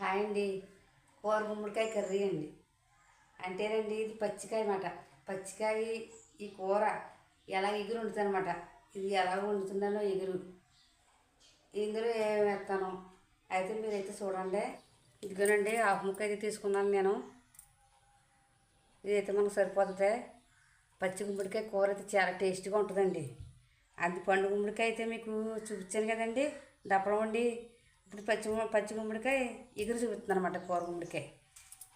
Hi అండి కూర గుమ్మడికాయ కర్రీ అండి. అంటేనండి ఇది పచ్చికాయ అన్నమాట పచ్చికాయ ఈ కూర ఎలా ఎగురు వండుతానమాట. ఇది ఎలా వండుతున్నానో ఎగురు. ఇందులో ఏం వేస్తాను? అయితే మీరైతే చూడండి. ఇదిగోనండి హాఫ్ ముక్క అయితే తీసుకున్నాను నేను. ఇదైతే మనకు సరిపోతుంది. పచ్చి గుమ్మడికాయ కూర అయితే చాలా టేస్ట్గా ఉంటుందండి. అది పండు గుమ్మడికాయ అయితే మీకు చూపించాను కదండి. దప్పడం వండి ఇప్పుడు పచ్చి పచ్చి గుమ్మడికాయ ఎగురు చూపిస్తున్నాను అనమాట కూర గుమ్మడికాయ.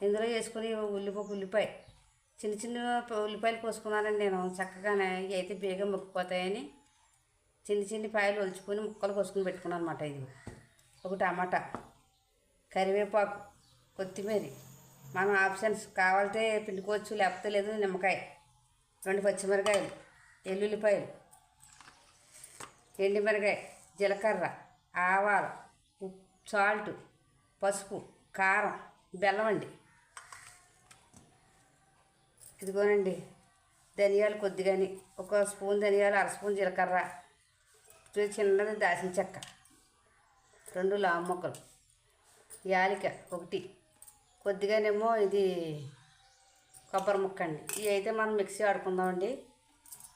ఇందులో వేసుకొని ఉల్లిపాయ ఉల్లిపాయ. చిన్న చిన్న ఉల్లిపాయలు కోసుకున్నానండి నేను. చక్కగానే అయితే బేగం ముక్కుపోతాయని చిన్న చిన్న పాయలు ఒలుచుకొని ముక్కలు కోసుకొని పెట్టుకున్నాను అనమాట ఇది. ఒక టమాటా కరివేపాకు కొత్తిమీర. మనం ఆప్షన్స్ కావాలంటే పిండుకోవచ్చు లేకపోతే లేదు నిమ్మకాయ. రెండు పచ్చిమిరకాయలు ఎల్లుల్లిపాయలు ఎండుమిరకాయ జీలకర్ర ఆవాలు. సాల్ట్ పసుపు కారం బెల్లం అండి. ఇదిగోనండి ధనియాలు కొద్దిగాని ఒక స్పూన్ ధనియాలు అర స్పూన్ జీలకర్ర చిన్నది దాసిన చెక్క రెండు లావు మొక్కలు యాలిక ఒకటి కొద్దిగానేమో ఇది కొబ్బరి ముక్క అండి. ఇవి అయితే మనం మిక్సీ ఆడుకుందామండి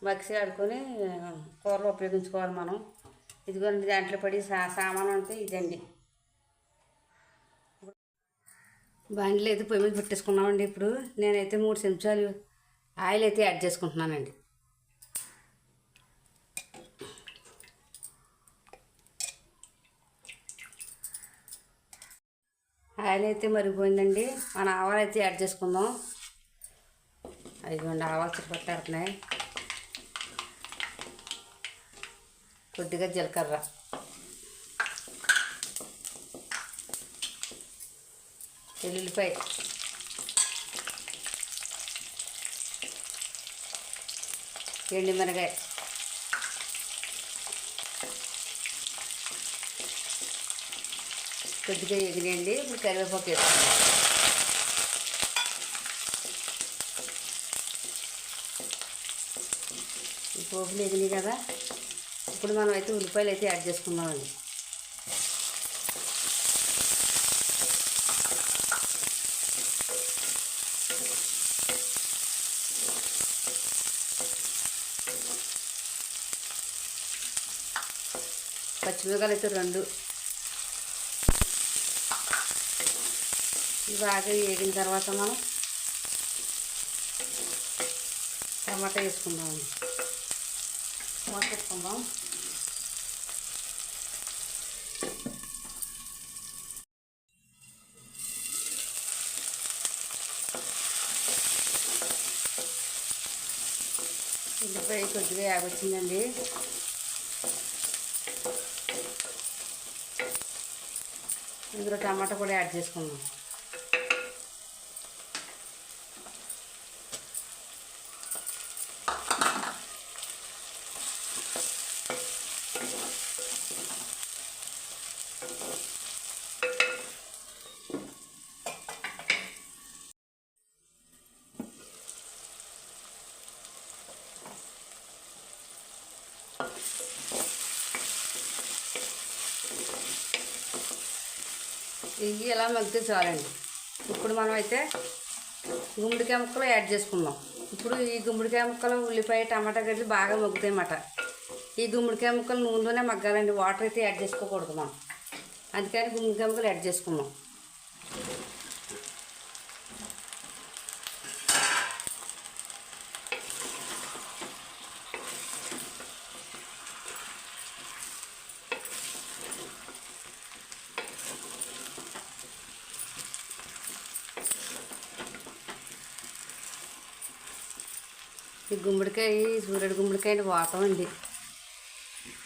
మిక్సీ ఆడుకొని కూరలో ఉపయోగించుకోవాలి మనం. ఇదిగోండి దాంట్లో పడి సా సామాను అంటే ఇదండి. బండ్లు అయితే పొయ్యి మీద పెట్టేసుకున్నామండి ఇప్పుడు. నేనైతే మూడు చెంచాలు ఆయిల్ అయితే యాడ్ చేసుకుంటున్నానండి. ఆయిల్ అయితే మరిగిపోయిందండి. మన ఆవాలు అయితే యాడ్ చేసుకుందాం. అదిగోండి ఆవాలు చుట్టుపక్కడుతున్నాయి కొద్దిగా జీలకర్ర. వెల్లుల్లిపాయ. ఎండుమిరకాయ కొద్దిగా ఎగినండి ఇప్పుడు కరివేపాకు వేసుకుందాం. ఈ పోపులు ఎగినాయి కదా ఇప్పుడు మనం అయితే ఉల్లిపాయలు అయితే యాడ్ చేసుకుందామండి. పచ్చిమిరకాయలు అయితే రెండు. ఇవి బాగా వేగిన తర్వాత మనం టమాటా వేసుకుందాం. టమాటా పెట్టుకుందాం ఉల్లిపాయ కొద్దిగా యాగొచ్చిందండి. ఇందులో టమాటా కూడా యాడ్ చేసుకుందాం. ఇవి ఎలా మగ్గితే చాలండి. ఇప్పుడు మనం అయితే గుమ్మడికాయ ముక్కలు యాడ్ చేసుకుందాం. ఇప్పుడు ఈ గుమ్మడికాయ ముక్కలు ఉల్లిపాయ టమాటా గడ్డలు బాగా మగ్గుతాయి అన్నమాట ఈ గుమ్మడికాయ ముక్కలు నూనెలోనే మగ్గాలండి. వాటర్ అయితే యాడ్ చేసుకోకూడదు మనం. అందుకని గుమ్మడికాయ ముక్కలు యాడ్ చేసుకుందాం. ఈ గుమ్మడికాయ సూర్యుడు గుమ్మడికాయ వాతం అండి.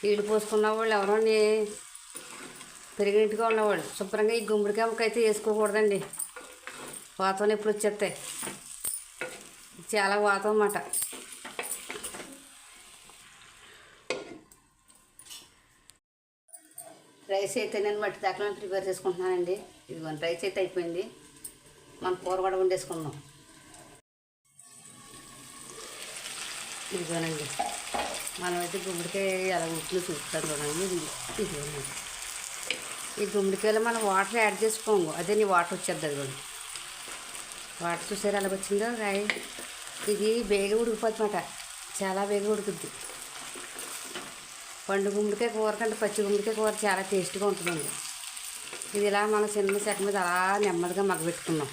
నీళ్ళు పోసుకున్న వాళ్ళు ఎవరోని పెరిగినట్టుగా ఉన్నవాళ్ళు. శుభ్రంగా ఈ గుమ్మడికాయ ముక్క అయితే వేసుకోకూడదండి. వాతం ఎప్పుడు వచ్చేస్తాయి చాలా వాతం అన్నమాట. రైస్ అయితే నేను మట్టి దాకా ప్రిపేర్ చేసుకుంటున్నానండి. ఇదిగోండి రైస్ అయితే అయిపోయింది. మనం కూర కూడా వండేసుకున్నాం ఇదిగోనండి. మనమైతే గుమ్మడికాయ ఎలా ఉప్పులు చూపుతాం చూడండి. ఇది ఇదిగోనండి. ఈ గుమ్మడికాయలో మనం వాటర్ యాడ్ చేసుకోము. అదే నీ వాటర్ వచ్చేది అది కూడా వాటర్ చూసారు ఎలా వచ్చిందో? రాయి. ఇది బేగ ఉడికిపోతుందన్నమాట. చాలా బేగ ఉడుకుద్ది. పండు గుమ్మడికాయ కూర కంటే పచ్చి గుమ్మడికాయ కూర చాలా టేస్ట్గా ఉంటుందండి. ఇది ఇలా మనం చిన్న చెక్క మీద అలా నెమ్మదిగా మగ్గబెట్టుకున్నాం.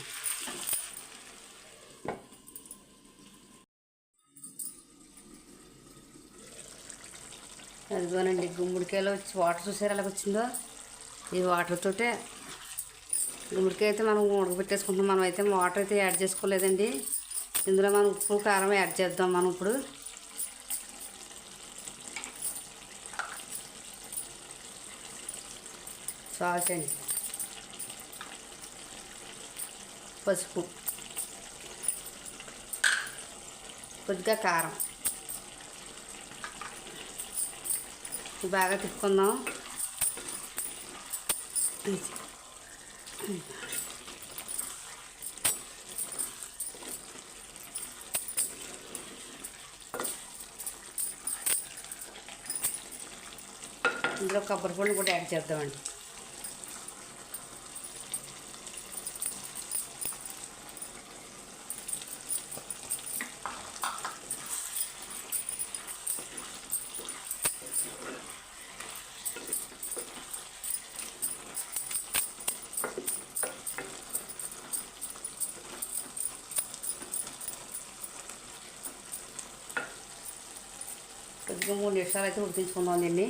అదిగోనండి గుమ్మడికాయలో వచ్చి వాటర్ చూసారు ఎలా వచ్చిందో? ఈ వాటర్తోటే గుమ్మడికాయ అయితే మనం ఉడకబెట్టేసుకుంటాం మనం అయితే వాటర్ అయితే యాడ్ చేసుకోలేదండి. ఇందులో మనం ఉప్పు కారం యాడ్ చేద్దాం మనం ఇప్పుడు. సాల్ట్ అండి. పసుపు. కొద్దిగా కారం. బాగా తిప్పుకుందాం. ఇందులో కొబ్బరి పండు కూడా యాడ్ చేద్దామండి. కొద్దిగా మూడు నిమిషాలు అయితే ఉడికించుకుందాం దీన్ని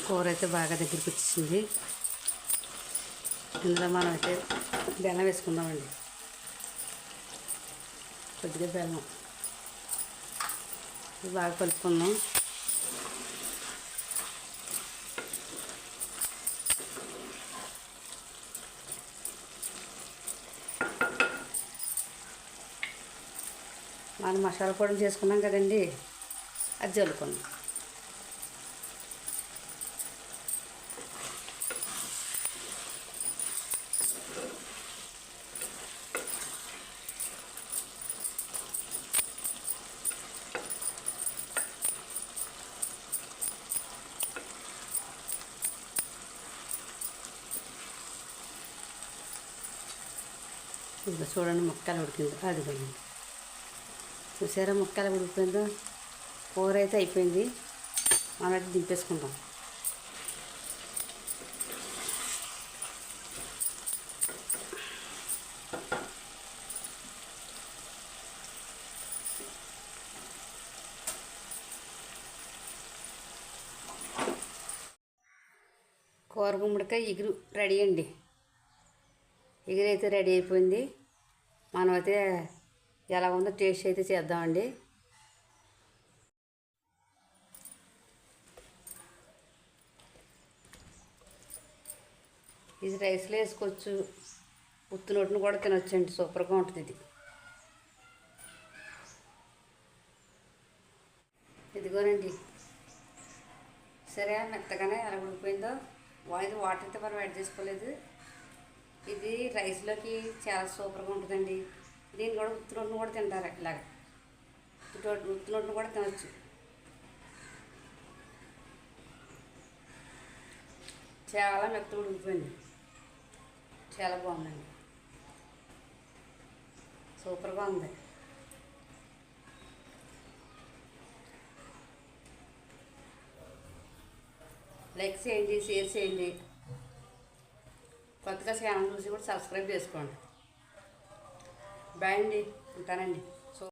కూర అయితే బాగా దగ్గరికి వచ్చేసింది ఇందులో మనం అయితే బెల్లం వేసుకుందామండి కొద్దిగా బెల్లం బాగా కలుపుకుందాం మనం మసాలా పొడి చేసుకున్నాం కదండి. అది చల్లుకున్నాం ఇంకా చూడండి ముక్కలు ఉడికింది అదిగోండి చూసారా ముక్కలు ఉడికిపోయిందో? కూర అయితే అయిపోయింది. మనం అయితే దింపేసుకుందాం. కూర గుమ్మడికాయ ఇగురు రెడీ అండి. ఇగురు రెడీ అయిపోయింది. మనమైతే ఎలా ఉందో టేస్ట్ అయితే చేద్దామండి. ఇది రైస్లో వేసుకోవచ్చు. ఉత్తు నోటిని కూడా తినొచ్చండి సూపర్గా ఉంటుంది ఇది. ఇదిగోనండి. సరే మెత్తగానే ఎలా ఉడిపోయిందో ఇది వాటర్ అయితే మనం యాడ్ చేసుకోలేదు. ఇది రైస్లోకి చాలా సూపర్గా ఉంటుందండి. దీన్ని కూడా ఉత్తి కూడా తింటారు ఇలాగ. ఉత్తి కూడా తినచ్చు. చాలా మెత్త ఉడికిపోయింది. చాలా బాగుందండి. సూపర్గా ఉంది. లైక్ చేయండి షేర్ చేయండి. కొత్తగా ఛానల్ చూసి కూడా సబ్స్క్రైబ్ చేసుకోండి. బాయ్ అండి ఉంటానండి.